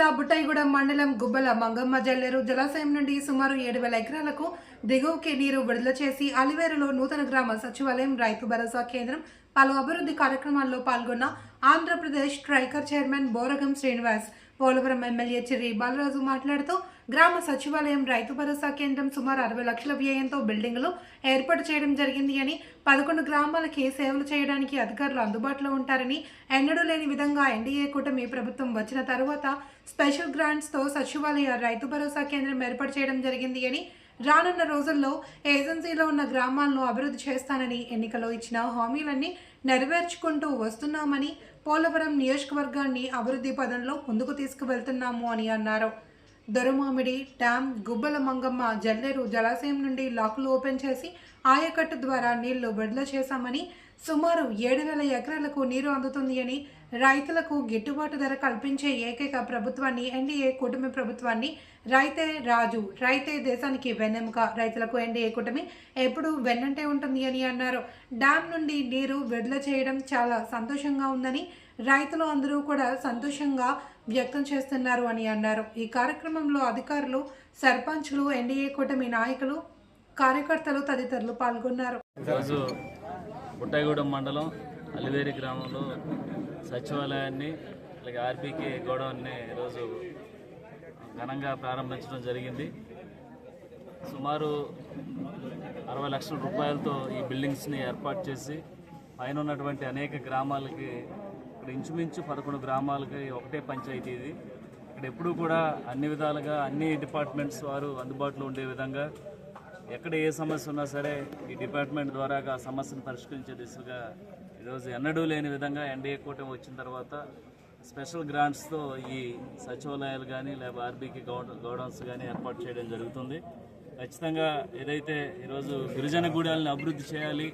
జిల్లా బుట్టాయిగూడెం మండలం గుబ్బల మంగమ్మ జల్లేరు జలాశయం నుండి సుమారు ఏడు వేల ఎకరాలకు దిగువకి నీరు విడుదల చేసి అలివేరులో నూతన గ్రామ సచివాలయం రైతు భరోసా కేంద్రం పలు అభివృద్ధి కార్యక్రమాల్లో పాల్గొన్న Andhra Pradesh TRICOR chairman Boragam Srinivas Polavaram MLA Chirri Balaraju మాట్లాడుతూ గ్రామ సచివాలయం రైతు భరోసా కేంద్రం సుమారు అరవై లక్షల వ్యయంతో బిల్డింగులు ఏర్పాటు చేయడం జరిగింది అని పదకొండు గ్రామాలకి సేవలు చేయడానికి అధికారులు అందుబాటులో ఉంటారని ఎన్నడూ లేని విధంగా ఎన్డీఏ కూటమి ప్రభుత్వం వచ్చిన తర్వాత స్పెషల్ గ్రాంట్స్తో సచివాలయ రైతు భరోసా కేంద్రం ఏర్పాటు చేయడం జరిగింది అని రానున్న రోజుల్లో ఏజెన్సీలో ఉన్న గ్రామాలను అభివృద్ధి చేస్తానని ఎన్నికలో ఇచ్చిన హామీలన్నీ నెరవేర్చుకుంటూ వస్తున్నామని పోలవరం నియోజకవర్గాన్ని అభివృద్ధి పదంలో ముందుకు తీసుకువెళ్తున్నాము అని అన్నారు. దొరమామిడి డ్యామ్ గుబ్బల మంగమ్మ జల్లేరు జలాశయం నుండి లాకులు ఓపెన్ చేసి ఆయకట్టు ద్వారా నీళ్ళు విడుదల చేశామని సుమారు ఏడు వేల ఎకరాలకు నీరు అందుతుంది అని రైతులకు గిట్టుబాటు ధర కల్పించే ఏకైక ప్రభుత్వాన్ని ఎన్డీఏ కూటమి ప్రభుత్వాన్ని రైతే రాజు రైతే దేశానికి వెన్నెముక. రైతులకు ఎన్డీఏ కూటమి ఎప్పుడు వెన్నంటే ఉంటుంది అని అన్నారు. డ్యామ్ నుండి నీరు విడుదల చేయడం చాలా సంతోషంగా ఉందని రైతులు అందరూ కూడా సంతోషంగా వ్యక్తం చేస్తున్నారు అని అన్నారు. ఈ కార్యక్రమంలో అధికారులు సర్పంచ్లు ఎన్డీఏ కూటమి నాయకులు కార్యకర్తలు తదితరులు పాల్గొన్నారు. ఈరోజు బుట్టాయిగూడెం మండలం అలివేరి గ్రామంలో సచివాలయాన్ని అలాగే ఆర్బీకే గోడౌన్ని ఈరోజు ఘనంగా ప్రారంభించడం జరిగింది. సుమారు అరవై లక్షల రూపాయలతో ఈ బిల్డింగ్స్ని ఏర్పాటు చేసి పైన ఉన్నటువంటి అనేక గ్రామాలకి ఇక్కడ ఇంచుమించు పదకొండు గ్రామాలకి ఒకటే పంచాయతీ ఇది. ఇక్కడ ఎప్పుడూ కూడా అన్ని విధాలుగా అన్ని డిపార్ట్మెంట్స్ వారు అందుబాటులో ఉండే విధంగా ఎక్కడ ఏ సమస్య ఉన్నా సరే ఈ డిపార్ట్మెంట్ ద్వారా ఆ సమస్యను పరిష్కరించే దిశగా ఈరోజు ఎన్నడూ లేని విధంగా ఎన్డీఏ కూటమి వచ్చిన తర్వాత స్పెషల్ గ్రాంట్స్తో ఈ సచివాలయాలు కానీ లేదా ఆర్బీకి గౌడ గౌడౌన్స్ కానీ ఏర్పాటు చేయడం జరుగుతుంది. ఖచ్చితంగా ఏదైతే ఈరోజు గిరిజన గూడాలను అభివృద్ధి చేయాలి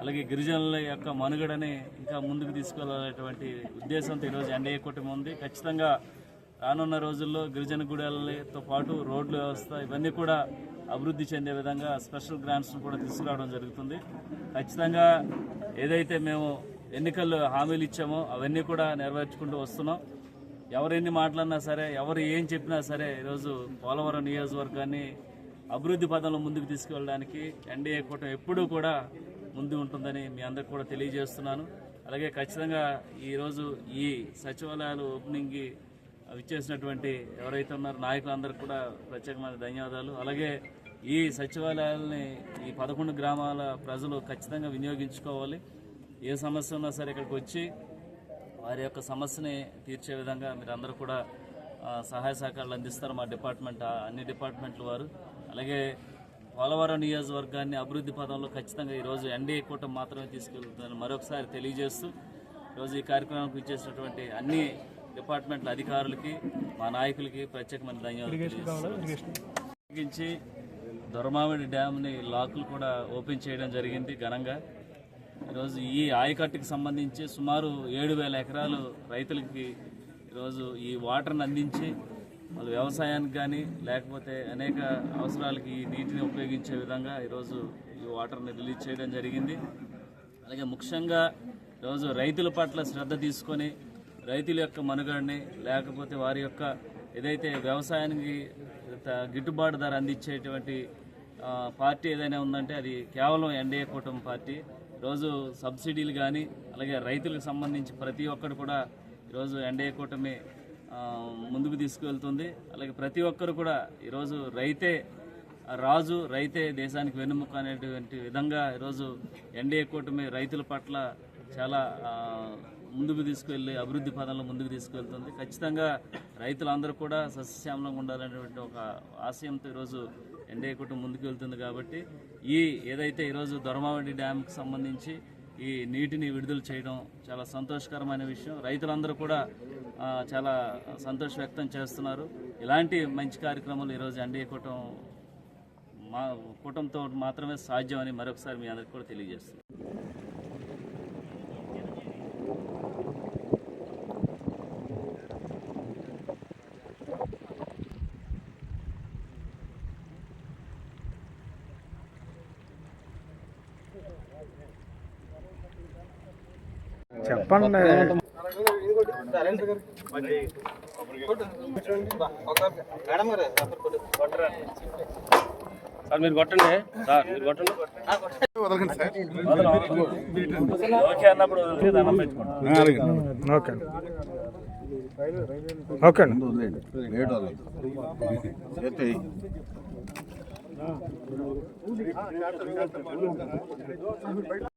అలాగే గిరిజనుల యొక్క మనుగడని ఇంకా ముందుకు తీసుకెళ్ళాలనేటువంటి ఉద్దేశంతో ఈరోజు ఎన్డీఏ కూటమి ఉంది. ఖచ్చితంగా రానున్న రోజుల్లో గిరిజన గూడాలతో పాటు రోడ్ల వ్యవస్థ ఇవన్నీ కూడా అభివృద్ధి చెందే విధంగా స్పెషల్ గ్రాంట్స్ను కూడా తీసుకురావడం జరుగుతుంది. ఖచ్చితంగా ఏదైతే మేము ఎన్నికల్లో హామీలు ఇచ్చామో అవన్నీ కూడా నెరవేర్చుకుంటూ వస్తున్నాం. ఎవరెన్ని మాట్లాడినా సరే ఎవరు ఏం చెప్పినా సరే ఈరోజు పోలవరం నియోజకవర్గాన్ని అభివృద్ధి పదంలో ముందుకు తీసుకువెళ్ళడానికి ఎన్డీఏ కూటమి ఎప్పుడూ కూడా ముందు ఉంటుందని మీ అందరికి కూడా తెలియజేస్తున్నాను. అలాగే ఖచ్చితంగా ఈరోజు ఈ సచివాలయాలు ఓపెనింగ్కి ఇచ్చేసినటువంటి ఎవరైతే ఉన్నారో నాయకులందరికీ కూడా ప్రత్యేకమైన ధన్యవాదాలు. అలాగే ఈ సచివాలయాలని ఈ పదకొండు గ్రామాల ప్రజలు ఖచ్చితంగా వినియోగించుకోవాలి. ఏ సమస్య ఉన్నా సరే ఇక్కడికి వచ్చి వారి యొక్క సమస్యని తీర్చే విధంగా మీరు అందరూ కూడా సహాయ సహకారాలు అందిస్తారు మా డిపార్ట్మెంట్ అన్ని డిపార్ట్మెంట్ల వారు. అలాగే పోలవరం నియోజకవర్గాన్ని అభివృద్ధి పదంలో ఖచ్చితంగా ఈరోజు ఎన్డీఏ కూటమి మాత్రమే తీసుకెళ్తుందని మరొకసారి తెలియజేస్తూ ఈరోజు ఈ కార్యక్రమానికి ఇచ్చేసినటువంటి అన్ని డిపార్ట్మెంట్ల అధికారులకి మా నాయకులకి ప్రత్యేకమైన ధన్యవాదాలు దొరమావిడి డ్యామ్ని లాకులు కూడా ఓపెన్ చేయడం జరిగింది ఘనంగా. ఈరోజు ఈ ఆయకట్టుకి సంబంధించి సుమారు ఏడు వేల ఎకరాలు రైతులకి ఈరోజు ఈ వాటర్ని అందించి వాళ్ళు వ్యవసాయానికి కానీ లేకపోతే అనేక అవసరాలకి ఈ నీటిని ఉపయోగించే విధంగా ఈరోజు ఈ వాటర్ని రిలీజ్ చేయడం జరిగింది. అలాగే ముఖ్యంగా ఈరోజు రైతుల పట్ల శ్రద్ధ తీసుకొని రైతుల యొక్క మనుగడని లేకపోతే వారి యొక్క ఏదైతే వ్యవసాయానికి గిట్టుబాటు ధర అందించేటువంటి పార్టీ ఏదైనా ఉందంటే అది కేవలం ఎన్డీఏ కూటమి పార్టీ. రోజు సబ్సిడీలు కానీ అలాగే రైతులకు సంబంధించి ప్రతి ఒక్కరు కూడా ఈరోజు ఎన్డీఏ కూటమి ముందుకు తీసుకువెళ్తుంది. అలాగే ప్రతి ఒక్కరు కూడా ఈరోజు రైతే రాజు రైతే దేశానికి వెన్నుముక అనేటువంటి విధంగా ఈరోజు ఎన్డీఏ కూటమి రైతుల పట్ల చాలా ముందుకు తీసుకువెళ్ళి అభివృద్ధి పదంలో ముందుకు తీసుకువెళ్తుంది ఖచ్చితంగా రైతులందరూ కూడా సస్యశ్యామలంగా ఉండాలనేటువంటి ఒక ఆశయంతో ఈరోజు ఎన్డీఏ కుటుంబం ముందుకు వెళ్తుంది కాబట్టి ఈ ఏదైతే ఈరోజు దొరమావడి డ్యామ్కి సంబంధించి ఈ నీటిని విడుదల చేయడం చాలా సంతోషకరమైన విషయం. రైతులందరూ కూడా చాలా సంతోష వ్యక్తం చేస్తున్నారు. ఇలాంటి మంచి కార్యక్రమాలు ఈరోజు ఎన్డీఏ కూటమి మా కూటంతో మాత్రమే సాధ్యమని మరొకసారి మీ అందరికీ కూడా తెలియజేస్తున్నాను. చెప్పండి సార్ మీరు కొట్టండి. సార్ మీరు కొట్టండి. ఓకే అన్నప్పుడు ఓకే ఓకే అండి.